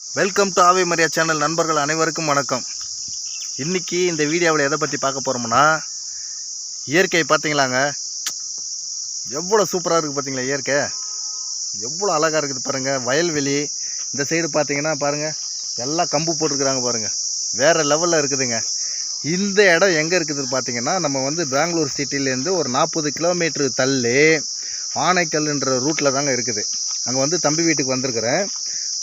Welcome to ஆவே Maria channel நண்பர்கள் அனைவருக்கும் வணக்கம். இன்றைக்கி இந்த வீடியோவில் எதை பற்றி பார்க்க போகிறோம்னா இயற்கை பார்த்தீங்களாங்க எவ்வளோ சூப்பராக இருக்குது பார்த்தீங்களா இயற்கை? எவ்வளோ அழகாக இருக்குது பாருங்கள் வயல்வெளி இந்த சைடு பார்த்தீங்கன்னா பாருங்கள் எல்லாம் கம்பு போட்டிருக்கிறாங்க பாருங்கள் வேறு லெவலில் இருக்குதுங்க. இந்த இடம் எங்கே இருக்குது பார்த்தீங்கன்னா நம்ம வந்து பெங்களூர் சிட்டிலேருந்து ஒரு நாற்பது கிலோமீட்டர் தள்ளி ஆனைக்கல்ன்ற ரூட்டில் தாங்க இருக்குது. அங்கே வந்து தம்பி வீட்டுக்கு வந்திருக்கிறேன்.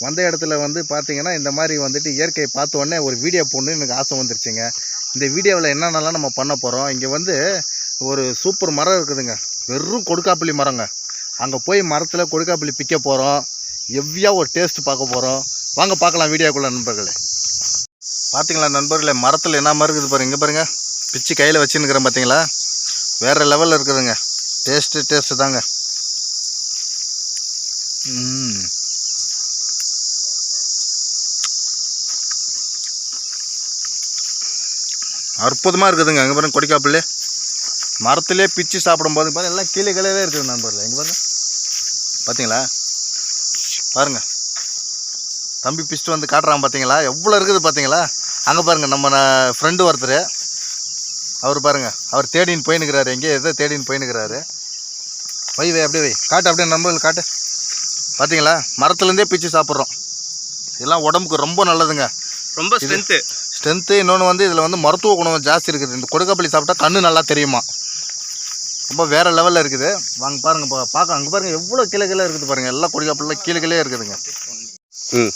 வந்த இடத்துல வந்து பார்த்தீங்கன்னா இந்த மாதிரி வந்துட்டு இயற்கையை பார்த்தோன்னே ஒரு வீடியோ போடணுன்னு எனக்கு ஆசை வந்துருச்சுங்க. இந்த வீடியோவில் என்னென்னலாம் நம்ம பண்ண போகிறோம் இங்கே வந்து ஒரு சூப்பர் மரம் இருக்குதுங்க. வெறும் கொடுக்காப்புளி மரங்க. அங்கே போய் மரத்தில் கொடுக்காப்புளி பிக்க போகிறோம் எவ்வியா ஒரு டேஸ்ட் பார்க்க போகிறோம் வாங்க பார்க்கலாம் வீடியோக்குள்ள நண்பர்களே. பார்த்தீங்களா நண்பர்களே மரத்தில் என்ன மாதிரி இருக்குது பாருங்க இங்கே பாருங்கள் பிச்சு கையில் வச்சுன்னுக்கிறேன் பார்த்தீங்களா வேறு லெவலில் இருக்குதுங்க. டேஸ்ட்டு டேஸ்ட்டு தாங்க. அற்புதமாக இருக்குதுங்க. அங்கே பாருங்க கொடிக்காப்பிள்ளே. மரத்திலே பிச்சு சாப்பிடும்போது பாருங்க எல்லாம் கீழே கீழே இருக்குது நண்பர்களே இங்கே பாருங்க. பார்த்தீங்களா பாருங்க. தம்பி பிச்சுட்டு வந்து காட்டுறான் பார்த்தீங்களா எவ்வளோ இருக்குது பார்த்தீங்களா அங்கே பாருங்க நம்ம ஃப்ரெண்டு ஒருத்தர். அவர் பாருங்க அவர் தேடின்னு போயின்னுக்கிறாரு எங்கேயோ எதோ தேடின்னு போயின்னுக்கிறாரு வை வை அப்படியே வை. காட்டு அப்படியே நண்பர்கள் காட்டு. பார்த்தீங்களா மரத்துலேருந்தே பிச்சு சாப்பிட்றோம். இதெல்லாம் உடம்புக்கு ரொம்ப நல்லதுங்க. ரொம்ப ஸ்ட்ரென்த்து ஸ்ட்ரென்த்து இன்னொன்று வந்து இதில் வந்து மருத்துவ குணம் ஜாஸ்தி இருக்குது. இந்த கொடுக்காப்பள்ளி சாப்பிட்டா கண்ணு நல்லா தெரியுமா? ரொம்ப வேறு லெவலில் இருக்குது. வாங்க பாருங்க பா பார்க்க அங்கே பாருங்க எவ்வளோ கீழே கீழே இருக்குது பாருங்க. எல்லாம் கொடுக்காப்பள்ளிலாம் கீழே கீழே இருக்குதுங்க. ம்.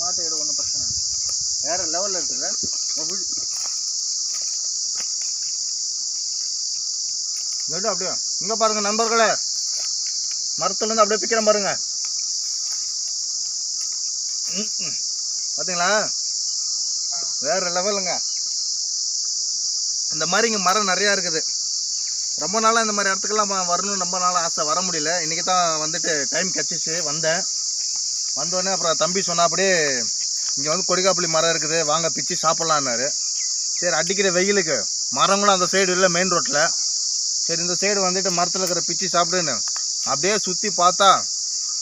மாட்டை எடு ஒன்றும் பிரச்சனை வேறு லெவலில் இருக்குல்ல நடு அப்படியே இங்கே பாருங்க நண்பர்களே. மரத்துலேருந்து அப்படியே பிக்கிறேன் பாருங்க. ம், ம். பார்த்தீங்களா வேறு லெவலுங்க. இந்த மாதிரி இங்கே மரம் நிறையா இருக்குது. ரொம்ப நாளாக இந்த மாதிரி இடத்துக்கெல்லாம் வரணும்னு ரொம்ப நாளாக ஆசை வர முடியல. இன்றைக்கி தான் வந்துட்டு டைம் கிடச்சிச்சு வந்தேன். வந்தோடனே அப்புறம் தம்பி சொன்னாப்படியே இங்கே வந்து கொடிக்காப்புளி மரம் இருக்குது வாங்க பிச்சு சாப்பிட்லான்னாரு சரி அடிக்கிற வெயிலுக்கு மரங்களும் அந்த சைடு இல்லை மெயின் ரோட்டில் சரி இந்த சைடு வந்துட்டு மரத்தில் இருக்கிற பிச்சு சாப்பிடுன்னு. அப்படியே சுற்றி பார்த்தா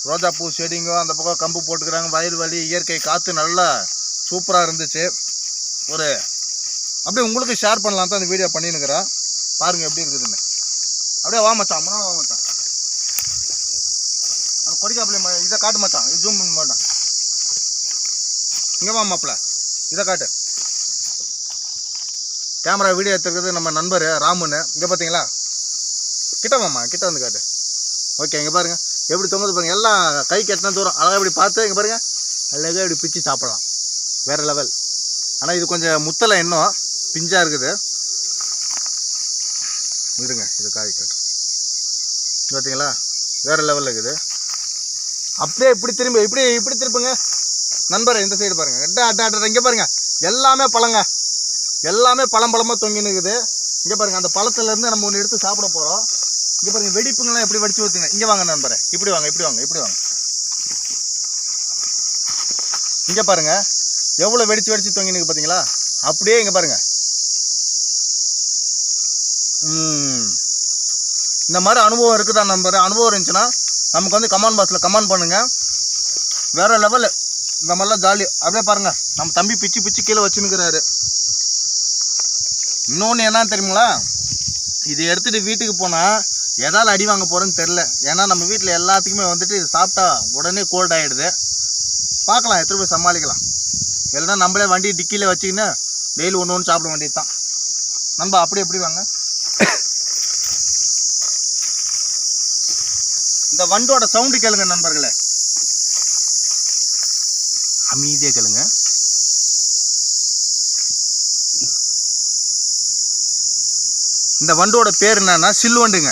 ரோஜாப்பூ செடிங்க அந்த பக்கம் கம்பு போட்டுக்கிறாங்க வயல் வலி இயற்கை காற்று நல்லா சூப்பராக இருந்துச்சு. ஒரு அப்படியே உங்களுக்கு ஷேர் பண்ணலாம் தான் அந்த வீடியோ பண்ணினுக்கிறேன். பாருங்கள் எப்படி இருக்குதுன்னு. அப்படியே வா மச்சான் முன்னாடி வா மச்சான். அந்த கொடிக்காப்புளி இதை காட்டு மச்சான் இது ஜூம் பண்ண மாட்டான். இங்கே வா மாப்பிள்ள இதை காட்டு. கேமரா வீடியோ எடுத்துருக்கிறது நம்ம நண்பர் ராமுன்னு. இங்கே பார்த்தீங்களா கிட்ட வாம்மா கிட்ட வந்து காட்டு. ஓகே இங்கே பாருங்கள் எப்படி தொங்குது பாருங்கள் எல்லாம் கை கெட்டின தூரம். அழகாக இப்படி பார்த்து இங்கே பாருங்கள் அழகாக இப்படி பிச்சு சாப்பிடலாம். வேறு லெவல் ஆனால் இது கொஞ்சம் முத்தலை இன்னும். பிஞ்சாக இருக்குது. இருங்க இது காய் கட்டு பார்த்தீங்களா வேறு லெவலில் இருக்குது. அப்படியே இப்படி திரும்பி இப்படி இப்படி திருப்புங்க. நண்பர் இந்த சைடு பாருங்க. அட்டா அட்டா அட்டா இங்கே பாருங்கள் எல்லாமே பழங்க. எல்லாமே பழம் பழமாக தொங்கின்னு இருக்குது. இங்கே பாருங்கள் அந்த பழத்துலேருந்து நம்ம ஒன்று எடுத்து சாப்பிட போகிறோம் இங்கே பாருங்கள் வெடிப்புங்கெல்லாம் எப்படி வடித்து ஊற்றுங்க இங்கே வாங்க நண்பரே. இப்படி வாங்க இப்படி வாங்க இப்படி வாங்க. இங்கே பாருங்கள் எவ்வளோ வெடிச்சு வெடிச்சு தொங்கினுக்கு பார்த்தீங்களா அப்படியே இங்கே பாருங்கள் இந்த மாதிரி அனுபவம் இருக்குதா நம்பர் அனுபவம் இருந்துச்சுன்னா நமக்கு வந்து கமெண்ட் பாக்ஸில் கமெண்ட் பண்ணுங்கள் வேறு லெவலு இந்த மாதிரிலாம் ஜாலி அப்படியே பாருங்கள் நம்ம தம்பி பிச்சு பிச்சு கீழே வச்சுன்னுக்கிறாரு. இன்னொன்று என்னன்னு தெரியுங்களா? இது எடுத்துகிட்டு வீட்டுக்கு போனால் எதால் அடி வாங்க போகிறேன்னு தெரில ஏன்னா நம்ம வீட்டில் எல்லாத்துக்குமே வந்துட்டு இது சாப்பிட்டா உடனே கோல்ட் ஆகிடுது பார்க்கலாம் எத்தனை போய் சமாளிக்கலாம். இல்லைன்னா நம்மளே வண்டி டிக்கியில் வச்சுக்கின்னு டெய்லி ஒன்று ஒன்று சாப்பிட வேண்டியது தான் நண்பா அப்படி எப்படி வாங்க? இந்த வண்டோட சவுண்டு கேளுங்க நண்பர்களே. அமைதியாக கேளுங்க. இந்த வண்டோட பேர் என்னன்னா சில்லுவண்டுங்க.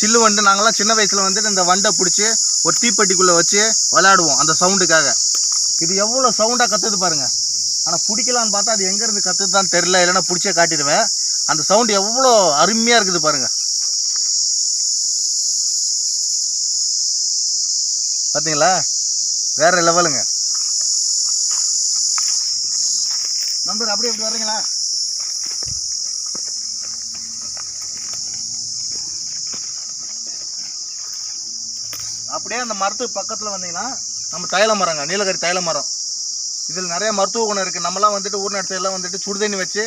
சில்லுவண்டு நாங்களாம் சின்ன வயசில் வந்துட்டு இந்த வண்டை பிடிச்சி ஒரு தீப்பெட்டிக்குள்ளே வச்சு விளையாடுவோம் அந்த சவுண்டுக்காக இது எவ்வளோ சவுண்டாக கற்றுது பாருங்க. ஆனால் பிடிக்கலான்னு பார்த்தா அது எங்கேருந்து கற்றுதான்னு தெரியல. தெரில இல்லைன்னா பிடிச்சே காட்டிடுவேன். அந்த சவுண்டு எவ்வளோ அருமையாக இருக்குது பாருங்க. பார்த்தீங்களா வேற லெவலுங்க நண்பர் அப்படியே எப்படி வர்றீங்களா? அப்படியே அந்த மரத்துக்கு பக்கத்தில் வந்தீங்கன்னா நம்ம தைல மரங்க நீலகிரி தைல மரம். இதில் நிறைய மருத்துவ குணம் இருக்குது நம்மலாம் வந்துட்டு ஊர் எல்லாம் வந்துட்டு சுடுதண்ணி வச்சு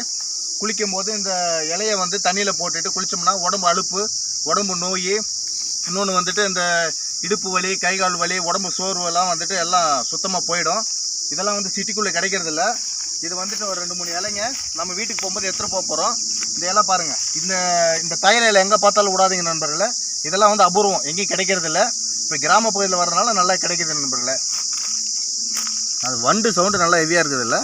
குளிக்கும் போது இந்த இலையை வந்து தண்ணியில் போட்டுட்டு குளித்தோம்னா உடம்பு அலுப்பு உடம்பு நோய் இன்னொன்று வந்துட்டு இந்த இடுப்பு வலி கை கால் வலி உடம்பு சோர்வு எல்லாம் வந்துட்டு எல்லாம் சுத்தமாக போயிடும். இதெல்லாம் வந்து சிட்டிக்குள்ளே கிடைக்கிறதில்ல. இது வந்துட்டு ஒரு ரெண்டு மூணு இலைங்க. நம்ம வீட்டுக்கு போகும்போது எடுத்துகிட்டு போக போகிறோம் இந்த இலை பாருங்கள் இந்த இந்த தைல இலை எங்கே பார்த்தாலும் விடாதீங்க நண்பர்களே. இதெல்லாம் வந்து அபூர்வம். எங்கேயும் கிடைக்கிறதில்ல. இப்போ கிராம பகுதியில் வரதுனால நல்லா கிடைக்குது நண்பர்களே. அது வண்டு சவுண்டு நல்லா ஹெவியாக இருக்குதுல்ல?